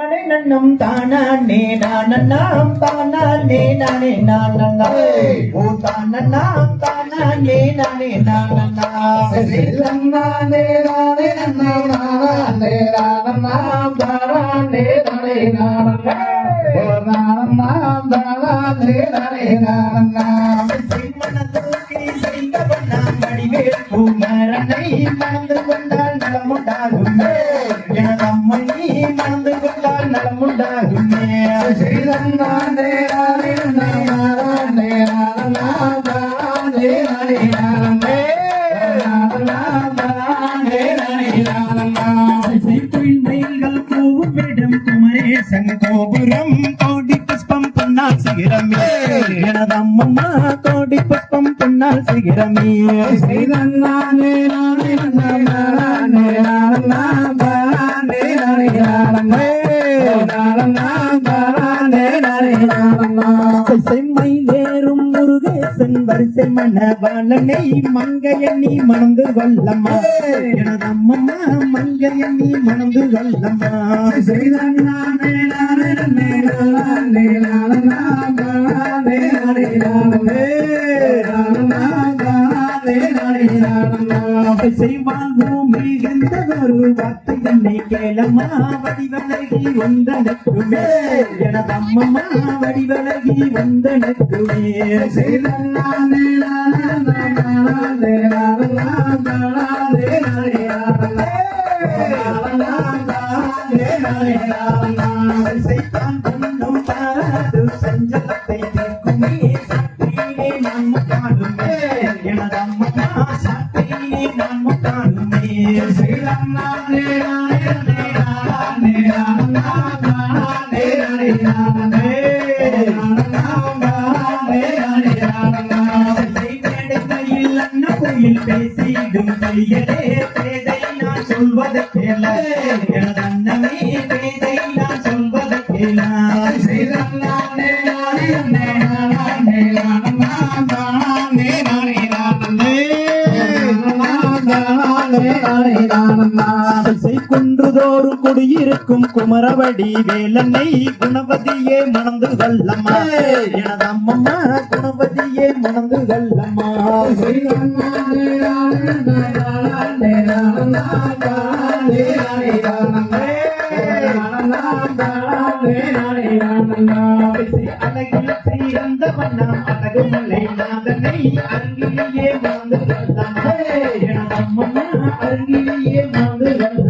நன்னம் தானே நானண்ணாம் தானே நானே நானண்ணா ஓ தானண்ணாம் தானே நானே நானண்ணா நானே நானே நன்னே நானே நானண்ணாம் தானே நானே நானண்ணா ஓ நானண்ணாம் தானே நானே நானண்ணா மனதோக்கி செய்தவண்ணாம் வடிவேல் குமரனை மணந்து குமரேசன் கோபுரம் கோடி புஷ்பம் பொன்னால் சிகரமே எனது அம்மம்மா கோடி புஷ்பம் பொன்னால் சிகரமே நானே நானே நானே நானண்ணாம் தானே நானே வரிசை மணவாளனை மங்கையண்ணி மணந்து வல்லம்மா. எனது அம்மம்மா மங்கையண்ணி மணந்து கொல்லம்மா நானே நானே நானே நானண்ணாம் வார்த்தை தன்னை கேளம்மா வடிவலகி வந்தனக்குமே. எனது அம்மம்மா வடிவலகி வந்தனக்குமே. நானே சஞ்சலத்தை தீர்க்குமே. சக்தியிலே நம்ம காணுமே. எனது நான் காணுமே நானே நானே நானே நானண்ணாம் தானே நானே நானண்ணே பேசிடும் கையலே பேதை நான் சொல்வது கேள எனது பேதை நான் கேள நானே குடியிருக்கும் குமரவடி வேலனை குணவதியே மணந்து கொல்லம்மா எனது அம்மம்மா குணவதியே மணந்து கொல்லம்மா அழகில் சீரந்த வண்ணம் அழகு மலை நாதனை அருகிலேயே மணந்து அருகிலேயே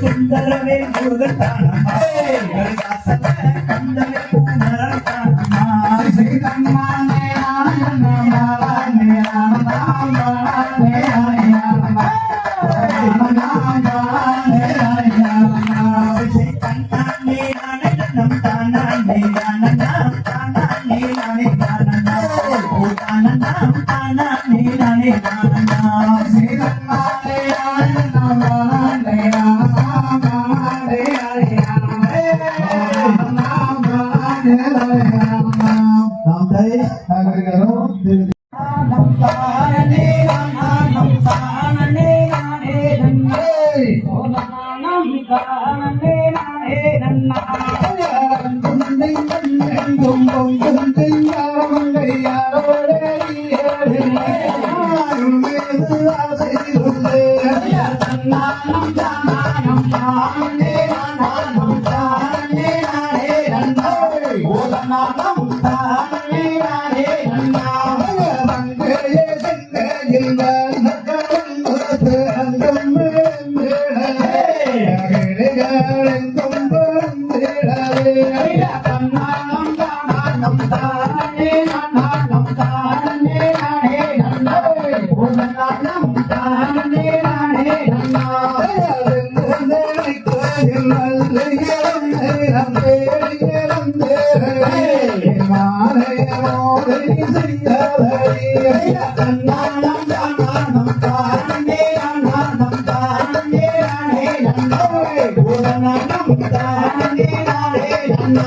சுந்தரமே தலை முருகன் தானம்மா. நம் தானே நம் தானே நானும் தானும் தானே பூரணம் தானே நானே நன்னா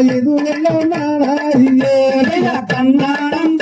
ಇದು ಎಲ್ಲ ನಾಡ Kannada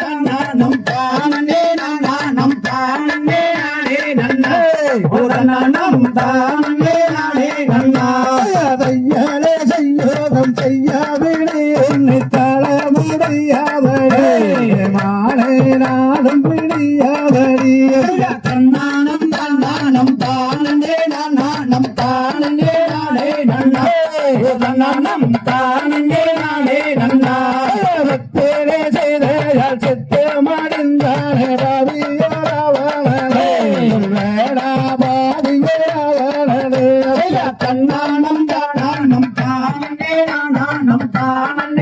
Amén.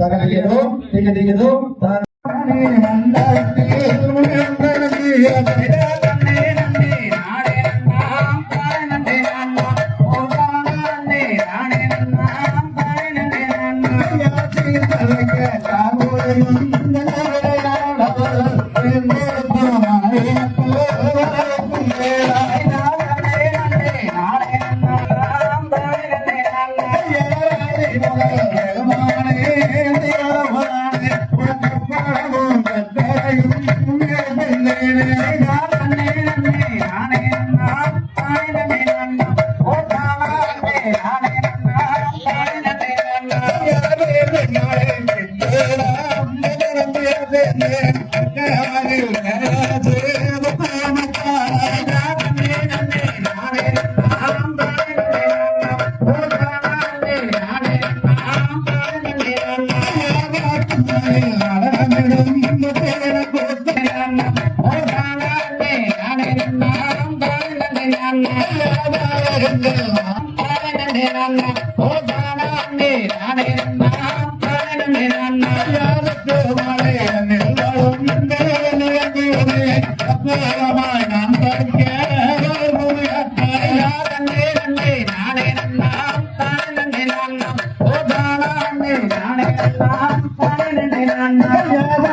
para que no, tenga que no, நினைந்தால் அன்னை அற்புதமாய் நான் படிக்க கோயில்கள்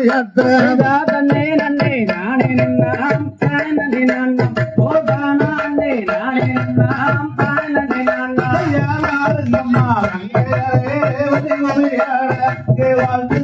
தன்னை நன்னே நானே நன்னாம் தானே நன்னே நன்னாம் நானே வாழ்த்து